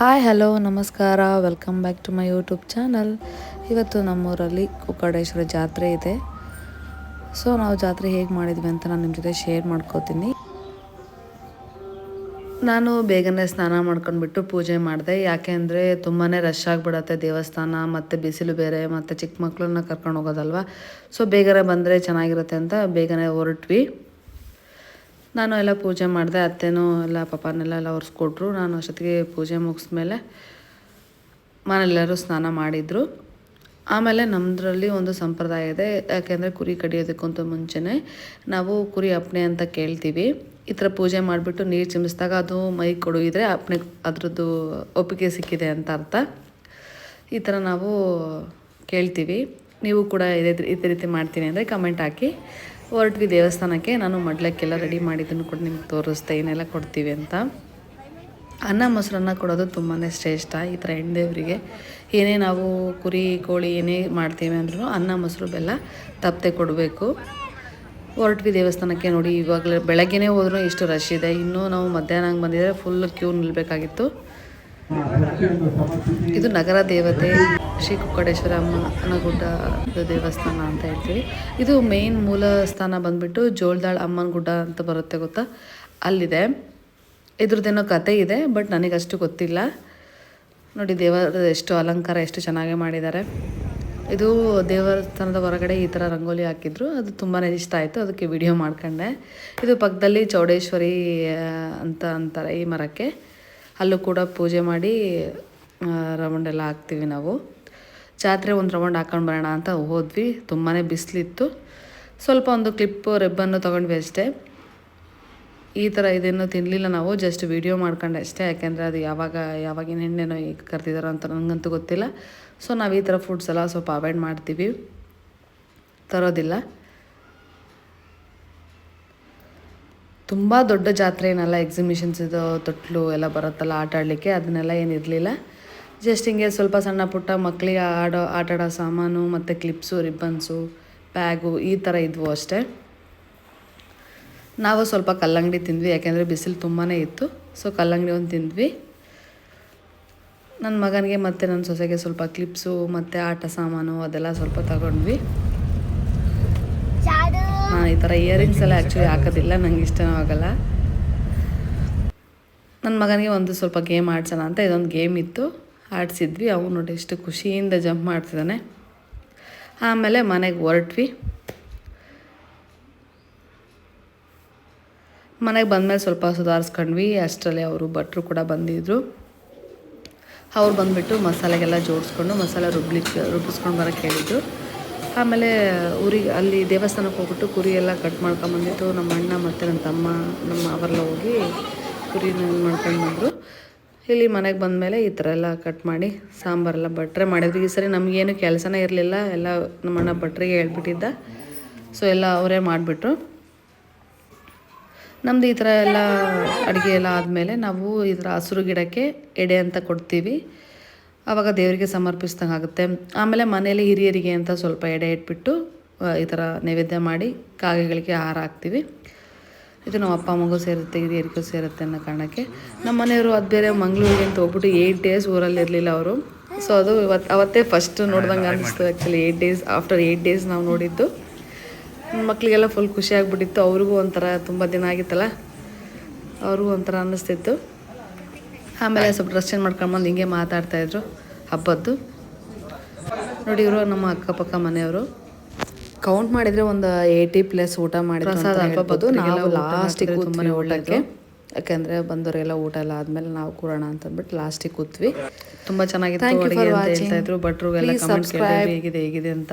Hi hello ನಮಸ್ಕಾರ. Welcome back to my YouTube channel ಇವತ್ತು ನಮ್ಮೂರಲ್ಲಿ ಕುಕ್ಕಡೇಶ್ವರ ಜಾತ್ರೆ ಇದೆ. ಸೊ ನಾವು ಜಾತ್ರೆ ಹೇಗೆ ಮಾಡಿದ್ವಿ ಅಂತ ನಾನು ನಿಮ್ಮ ಜೊತೆ ಶೇರ್ ಮಾಡ್ಕೋತೀನಿ. ನಾನು ಬೇಗನೆ ಸ್ನಾನ ಮಾಡ್ಕೊಂಡ್ಬಿಟ್ಟು ಪೂಜೆ ಮಾಡಿದೆ. ಯಾಕೆ ಅಂದರೆ ತುಂಬಾ ರಶ್ ಆಗಿಬಿಡತ್ತೆ ದೇವಸ್ಥಾನ, ಮತ್ತು ಬಿಸಿಲು ಬೇರೆ, ಮತ್ತು ಚಿಕ್ಕ ಮಕ್ಕಳನ್ನ ಕರ್ಕೊಂಡು ಹೋಗೋದಲ್ವ? ಸೊ ಬೇಗನೆ ಬಂದರೆ ಚೆನ್ನಾಗಿರುತ್ತೆ ಅಂತ ಬೇಗನೆ ಹೊರಟ್ವಿ. ನಾನು ಎಲ್ಲ ಪೂಜೆ ಮಾಡಿದೆ, ಅತ್ತೆನೂ ಎಲ್ಲ ಪಾಪನೆಲ್ಲ ಎಲ್ಲ ಒರೆಸ್ಕೊಟ್ರು. ನಾನು ಅಷ್ಟೊತ್ತಿಗೆ ಪೂಜೆ ಮುಗಿಸ್ಮೇಲೆ ಮನೆಯೆಲ್ಲರೂ ಸ್ನಾನ ಮಾಡಿದರು. ಆಮೇಲೆ ನಮ್ಮದ್ರಲ್ಲಿ ಒಂದು ಸಂಪ್ರದಾಯ ಇದೆ, ಯಾಕೆಂದರೆ ಕುರಿ ಕಡಿಯೋದಕ್ಕಂತ ಮುಂಚೆನೇ ನಾವು ಕುರಿ ಅಪ್ಪಣೆ ಅಂತ ಕೇಳ್ತೀವಿ. ಈ ಥರ ಪೂಜೆ ಮಾಡಿಬಿಟ್ಟು ನೀರು ಚಿಮ್ಮಿಸಿದಾಗ ಅದು ಮೈ ಕೊಡುಗಿದ್ರೆ ಅಪ್ಣೆ ಅದರದ್ದು ಒಪ್ಪಿಗೆ ಸಿಕ್ಕಿದೆ ಅಂತ ಅರ್ಥ. ಈ ಥರ ನಾವು ಕೇಳ್ತೀವಿ. ನೀವು ಕೂಡ ಇದೇ ಇದೇ ರೀತಿ ಮಾಡ್ತೀನಿ ಅಂದರೆ ಕಮೆಂಟ್ ಹಾಕಿ. ಹೊರಟ್ವಿ ದೇವಸ್ಥಾನಕ್ಕೆ. ನಾನು ಮಡ್ಲಕ್ಕೆಲ್ಲ ರೆಡಿ ಮಾಡಿದ್ದನ್ನು ಕೂಡ ನಿಮ್ಗೆ ತೋರಿಸ್ತೆ, ಏನೆಲ್ಲ ಕೊಡ್ತೀವಿ ಅಂತ. ಅನ್ನ ಮೊಸರನ್ನ ಕೊಡೋದು ತುಂಬಾ ಶ್ರೇಷ್ಠ ಈ ಥರ ಹೆಣ್ದೇವರಿಗೆ. ಏನೇ ನಾವು ಕುರಿ, ಕೋಳಿ ಏನೇ ಮಾಡ್ತೀವಿ ಅಂದ್ರೂ ಅನ್ನ, ಮೊಸರು, ಬೆಲ್ಲ ತಪ್ಪದೆ ಕೊಡಬೇಕು. ಹೊರಟ್ವಿ ದೇವಸ್ಥಾನಕ್ಕೆ ನೋಡಿ, ಇವಾಗಲೇ ಬೆಳಗ್ಗೆನೇ ಹೋದ್ರೂ ಇಷ್ಟು ರಶ್ ಇದೆ. ಇನ್ನೂ ನಾವು ಮಧ್ಯಾಹ್ನ ಹಂಗೆ ಬಂದಿದ್ರೆ ಫುಲ್ ಕ್ಯೂ ನಿಲ್ಲಬೇಕಾಗಿತ್ತು ಇದು ನಗರ ದೇವತೆ, ಶ್ರೀ ಕುಕ್ಕಡೇಶ್ವರ ಅಮ್ಮನ ಗುಡ್ಡ ದೇವಸ್ಥಾನ ಅಂತ ಹೇಳ್ತೀವಿ. ಇದು ಮೇನ್ ಮೂಲ ಸ್ಥಾನ ಬಂದ್ಬಿಟ್ಟು ಜೋಳದಾಳ್ ಅಮ್ಮನ ಗುಡ್ಡ ಅಂತ ಬರುತ್ತೆ ಗೊತ್ತಾ? ಅಲ್ಲಿದೆ. ಇದ್ರದ್ದೇನೋ ಕತೆ ಇದೆ ಬಟ್ ನನಗಷ್ಟು ಗೊತ್ತಿಲ್ಲ. ನೋಡಿ ದೇವರ ಎಷ್ಟು ಅಲಂಕಾರ, ಎಷ್ಟು ಚೆನ್ನಾಗಿ ಮಾಡಿದ್ದಾರೆ. ಇದು ದೇವಸ್ಥಾನದ ಹೊರಗಡೆ ಈ ಥರ ರಂಗೋಲಿ ಹಾಕಿದ್ರು. ಅದು ತುಂಬಾ ಇಷ್ಟ ಆಯಿತು. ಅದಕ್ಕೆ ವಿಡಿಯೋ ಮಾಡ್ಕೊಂಡೆ. ಇದು ಪಕ್ಕದಲ್ಲಿ ಚೌಡೇಶ್ವರಿ ಅಂತ ಅಂತಾರೆ ಈ ಮರಕ್ಕೆ. ಅಲ್ಲೂ ಕೂಡ ಪೂಜೆ ಮಾಡಿ ರೌಂಡ್ ಎಲ್ಲ ಹಾಕ್ತೀವಿ ನಾವು. ಜಾತ್ರೆ ಒಂದು ರೌಂಡ್ ಹಾಕೊಂಡು ಬರೋಣ ಅಂತ ಹೋದ್ವಿ. ತುಂಬಾ ಬಿಸಿಲಿತ್ತು. ಸ್ವಲ್ಪ ಒಂದು ಕ್ಲಿಪ್ಪು ರೆಬ್ಬನ್ನು ತೊಗೊಂಡ್ವಿ ಅಷ್ಟೇ. ಈ ಥರ ಇದನ್ನು ತಿನ್ನಲಿಲ್ಲ ನಾವು, ಜಸ್ಟ್ ವಿಡಿಯೋ ಮಾಡ್ಕೊಂಡೆ ಅಷ್ಟೇ. ಯಾಕೆಂದರೆ ಅದು ಯಾವಾಗ, ಯಾವಾಗಿನ ಎಣ್ಣೆನೋ ಈಗ ಕರೆದಿದ್ದಾರೋ ಅಂತ ನನಗಂತೂ ಗೊತ್ತಿಲ್ಲ. ಸೊ ನಾವು ಈ ಥರ ಫುಡ್ಸ್ ಎಲ್ಲ ಸ್ವಲ್ಪ ಅವಾಯ್ಡ್ ಮಾಡ್ತೀವಿ. ತರೋದಿಲ್ಲ. ತುಂಬ ದೊಡ್ಡ ಜಾತ್ರೆ ಏನಲ್ಲ ಎಕ್ಸಿಬಿಷನ್ಸ್ ಇದು, ತೊಟ್ಲು ಎಲ್ಲ ಬರುತ್ತಲ್ಲ ಆಟ ಆಡಲಿಕ್ಕೆ, ಅದನ್ನೆಲ್ಲ ಏನಿರಲಿಲ್ಲ ಜಸ್ಟ್ ಹಿಂಗೆ ಸ್ವಲ್ಪ ಸಣ್ಣ ಪುಟ್ಟ ಮಕ್ಕಳಿಗೆ ಆಡೋ, ಆಟ ಆಡೋ ಸಾಮಾನು ಮತ್ತು ಕ್ಲಿಪ್ಸು ರಿಬ್ಬನ್ಸು ಬ್ಯಾಗು ಈ ಥರ ಇದ್ವು ಅಷ್ಟೇ. ನಾವು ಸ್ವಲ್ಪ ಕಲ್ಲಂಗಡಿ ತಿಂದ್ವಿ, ಯಾಕೆಂದರೆ ಬಿಸಿಲು ತುಂಬಾ ಇತ್ತು. ಸೊ ಕಲ್ಲಂಗಡಿ ಒಂದು ತಿಂದ್ವಿ. ನನ್ನ ಮಗನಿಗೆ ಮತ್ತು ನನ್ನ ಸೊಸೆಗೆ ಸ್ವಲ್ಪ ಕ್ಲಿಪ್ಸು ಮತ್ತು ಆಟ ಸಾಮಾನು ಅದೆಲ್ಲ ಸ್ವಲ್ಪ ತಗೊಂಡ್ವಿ. ನಾನು ಈ ಥರ ಇಯರಿಂಗ್ಸ್ ಎಲ್ಲ ಆ್ಯಕ್ಚುಲಿ ಹಾಕೋದಿಲ್ಲ, ನಂಗೆ ಇಷ್ಟನೂ ಆಗಲ್ಲ. ನನ್ನ ಮಗನಿಗೆ ಒಂದು ಸ್ವಲ್ಪ ಗೇಮ್ ಆಡ್ಸೋಣ ಅಂತ ಇದೊಂದು ಗೇಮ್ ಇತ್ತು. ಆಡಿಸಿದ್ವಿ, ಅವನು ನೋಡಿ ಎಷ್ಟು ಖುಷಿಯಿಂದ ಜಂಪ್ ಮಾಡ್ತಿದ್ದಾನೆ. ಆಮೇಲೆ ಮನೆಗೆ ಹೊರಟ್ವಿ. ಮನೆಗೆ ಬಂದಮೇಲೆ ಸ್ವಲ್ಪ ಸುಧಾರಿಸ್ಕೊಂಡ್ವಿ, ಅಷ್ಟರಲ್ಲಿ ಅವರು ಭಟ್ರು ಕೂಡ ಬಂದಿದ್ದರು ಅವ್ರು ಬಂದುಬಿಟ್ಟು ಮಸಾಲೆಗೆಲ್ಲ ಜೋಡಿಸ್ಕೊಂಡು ಮಸಾಲೆ ರುಬ್ಲಿಕ್ಕೆ ರುಬ್ಬಿಸ್ಕೊಂಡು ಬರೋಕ್ಕೆ ಹೇಳಿದ್ರು. ಆಮೇಲೆ ಊರಿಗೆ ಅಲ್ಲಿ ದೇವಸ್ಥಾನಕ್ಕೆ ಹೋಗ್ಬಿಟ್ಟು ಕುರಿ ಎಲ್ಲ ಕಟ್ ಮಾಡ್ಕೊಂಬಂದಿತ್ತು ನಮ್ಮ ಅಣ್ಣ ಮತ್ತು ನನ್ನ ತಮ್ಮ, ನಮ್ಮ ಅವರೆಲ್ಲ ಹೋಗಿ ಕುರಿನ ಮಾಡ್ಕೊಂಡು ಬಂದರು. ಇಲ್ಲಿ ಮನೆಗೆ ಬಂದಮೇಲೆ ಈ ಥರ ಎಲ್ಲ ಕಟ್ ಮಾಡಿ ಸಾಂಬಾರೆಲ್ಲ ಭಟ್ರೆ ಮಾಡಿದ್ವಿ ಈ ಸರಿ ನಮಗೇನು ಕೆಲಸನೇ ಇರಲಿಲ್ಲ. ಎಲ್ಲ ನಮ್ಮ ಅಣ್ಣ ಭಟ್ರಿಗೆ ಹೇಳ್ಬಿಟ್ಟಿದ್ದ. ಸೊ ಎಲ್ಲ ಅವರೇ ಮಾಡಿಬಿಟ್ರು. ನಮ್ಮದು ಈ ಥರ ಎಲ್ಲ ಅಡುಗೆ ಎಲ್ಲ ಆದಮೇಲೆ ನಾವು ಈ ಥರ ಹಸಿರು ಗಿಡಕ್ಕೆ ಎಡೆ ಅಂತ ಕೊಡ್ತೀವಿ. ಆವಾಗ ದೇವರಿಗೆ ಸಮರ್ಪಿಸ್ದಂಗೆ ಆಗುತ್ತೆ ಆಮೇಲೆ ಮನೇಲಿ ಹಿರಿಯರಿಗೆ ಅಂತ ಸ್ವಲ್ಪ ಎಡೆ ಇಟ್ಬಿಟ್ಟು ಈ ಥರ ನೈವೇದ್ಯ ಮಾಡಿ ಕಾಗೆಗಳಿಗೆ ಆಹಾರ ಹಾಕ್ತೀವಿ. ಇದು ನಮ್ಮ ಅಪ್ಪ, ಅಮ್ಮಗೂ ಸೇರುತ್ತೆ, ಹಿರಿಯರಿಗೂ ಸೇರುತ್ತೆ ಅನ್ನೋ ಕಾರಣಕ್ಕೆ. ನಮ್ಮ ಮನೆಯವರು ಅದು ಬೇರೆ ಮಂಗಳೂರಿಗೆ ಅಂತ ಹೋಗ್ಬಿಟ್ಟು ಏಯ್ಟ್ ಡೇಸ್ ಊರಲ್ಲಿ ಇರಲಿಲ್ಲ ಅವರು. ಸೊ ಅದು ಇವತ್ತು ಅವತ್ತೇ ಫಸ್ಟ್ ನೋಡ್ದಂಗೆ ಅನಿಸ್ತು actually eight days after eight days ನಾವು ನೋಡಿದ್ದು. ಮಕ್ಕಳಿಗೆಲ್ಲ ಫುಲ್ ಖುಷಿ ಆಗಿಬಿಟ್ಟಿತ್ತು. ಅವ್ರಿಗೂ ಒಂಥರ ತುಂಬ ದಿನ ಆಗಿತ್ತಲ್ಲ. ಅವ್ರಿಗೂ ಒಂಥರ ಅನ್ನಿಸ್ತಿತ್ತು. ಆಮೇಲೆ ಸ್ವಲ್ಪ ಡ್ರೆಸ್ ಚೇಂಜ್ ಮಾಡ್ಕೊಂಡ್ಬಂದು ಹಿಂಗೆ ಮಾತಾಡ್ತಾಯಿದ್ರು ಹಬ್ಬದ್ದು. ನೋಡಿ ಇವರು ನಮ್ಮ ಅಕ್ಕಪಕ್ಕ ಮನೆಯವರು. ಕೌಂಟ್ ಮಾಡಿದರೆ ಒಂದು ಏಯ್ಟಿ ಪ್ಲಸ್ ಊಟ ಮಾಡಿ ನಾವು ಲಾಸ್ಟಿಗೆ ತುಂಬಾ ಊಟಕ್ಕೆ. ಯಾಕೆಂದರೆ ಬಂದವರೆಲ್ಲ ಊಟ ಎಲ್ಲ ಆದಮೇಲೆ ನಾವು ಕೂರೋಣ ಅಂತಂದ್ಬಿಟ್ಟು ಲಾಸ್ಟಿಗೆ ಕೂತ್ವಿ. ತುಂಬ ಚೆನ್ನಾಗಿತ್ತು ಅಡುಗೆ ಅಂತ ಹೇಳ್ತಾ ಇದ್ರು. ಭಟ್ರಿಗೆಲ್ಲ ಕಮೆಂಟ್ ಹೇಗಿದೆ ಹೇಗಿದೆ ಅಂತ